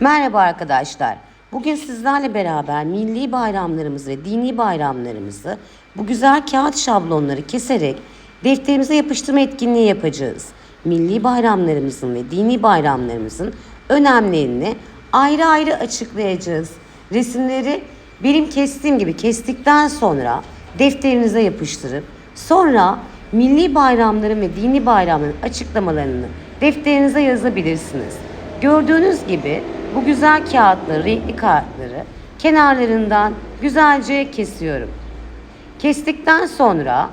Merhaba arkadaşlar. Bugün sizlerle beraber milli bayramlarımızı ve dini bayramlarımızı bu güzel kağıt şablonları keserek defterimize yapıştırma etkinliği yapacağız. Milli bayramlarımızın ve dini bayramlarımızın önemlerini ayrı ayrı açıklayacağız. Resimleri benim kestiğim gibi kestikten sonra defterinize yapıştırıp sonra milli bayramların ve dini bayramların açıklamalarını defterinize yazabilirsiniz. Gördüğünüz gibi bu güzel kağıtları, renkli kağıtları kenarlarından güzelce kesiyorum. Kestikten sonra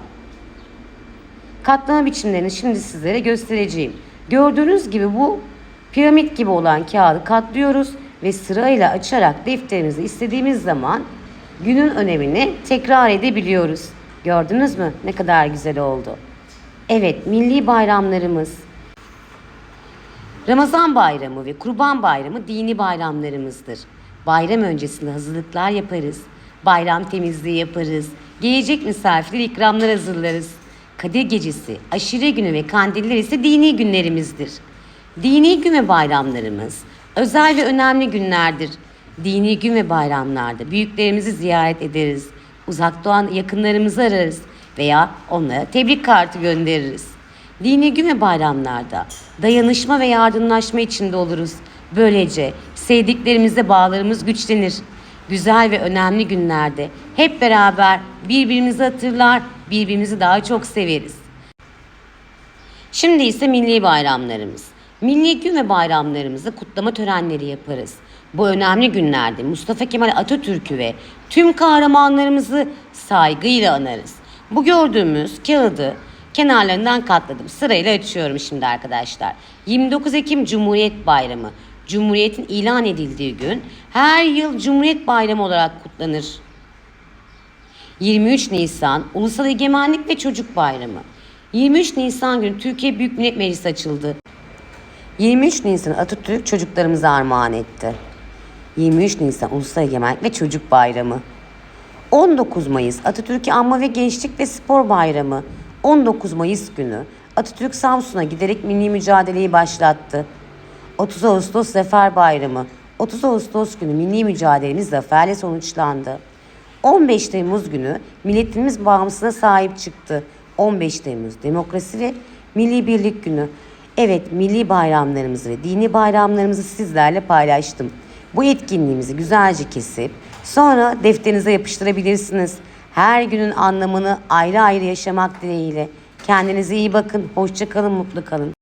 katlama biçimlerini şimdi sizlere göstereceğim. Gördüğünüz gibi bu piramit gibi olan kağıdı katlıyoruz ve sırayla açarak defterimizi istediğimiz zaman günün önemini tekrar edebiliyoruz. Gördünüz mü ne kadar güzel oldu. Evet, milli bayramlarımız, Ramazan bayramı ve Kurban bayramı dini bayramlarımızdır. Bayram öncesinde hazırlıklar yaparız. Bayram temizliği yaparız. Gelecek misafirler ikramlar hazırlarız. Kadir gecesi, aşire günü ve kandiller ise dini günlerimizdir. Dini gün ve bayramlarımız özel ve önemli günlerdir. Dini gün ve bayramlarda büyüklerimizi ziyaret ederiz. Uzakta olan yakınlarımızı ararız veya onlara tebrik kartı göndeririz. Dini gün ve bayramlarda dayanışma ve yardımlaşma içinde oluruz. Böylece sevdiklerimizle bağlarımız güçlenir. Güzel ve önemli günlerde hep beraber birbirimizi hatırlar, birbirimizi daha çok severiz. Şimdi ise milli bayramlarımız. Milli gün ve bayramlarımızda kutlama törenleri yaparız. Bu önemli günlerde Mustafa Kemal Atatürk'ü ve tüm kahramanlarımızı saygıyla anarız. Bu gördüğümüz kağıdı kenarlarından katladım. Sırayla açıyorum şimdi arkadaşlar. 29 Ekim Cumhuriyet Bayramı. Cumhuriyetin ilan edildiği gün her yıl Cumhuriyet Bayramı olarak kutlanır. 23 Nisan Ulusal Egemenlik ve Çocuk Bayramı. 23 Nisan günü Türkiye Büyük Millet Meclisi açıldı. 23 Nisan Atatürk çocuklarımıza armağan etti. 23 Nisan Ulusal Egemenlik ve Çocuk Bayramı. 19 Mayıs Atatürk'ü Anma ve Gençlik ve Spor Bayramı. 19 Mayıs günü Atatürk Samsun'a giderek milli mücadeleyi başlattı. 30 Ağustos Zafer Bayramı. 30 Ağustos günü milli mücadelemiz zaferle sonuçlandı. 15 Temmuz günü milletimiz bağımsızlığına sahip çıktı. 15 Temmuz Demokrasi ve Milli Birlik Günü. Evet, milli bayramlarımızı ve dini bayramlarımızı sizlerle paylaştım. Bu etkinliğimizi güzelce kesip sonra defterinize yapıştırabilirsiniz. Her günün anlamını ayrı ayrı yaşamak dileğiyle. Kendinize iyi bakın, hoşça kalın, mutlu kalın.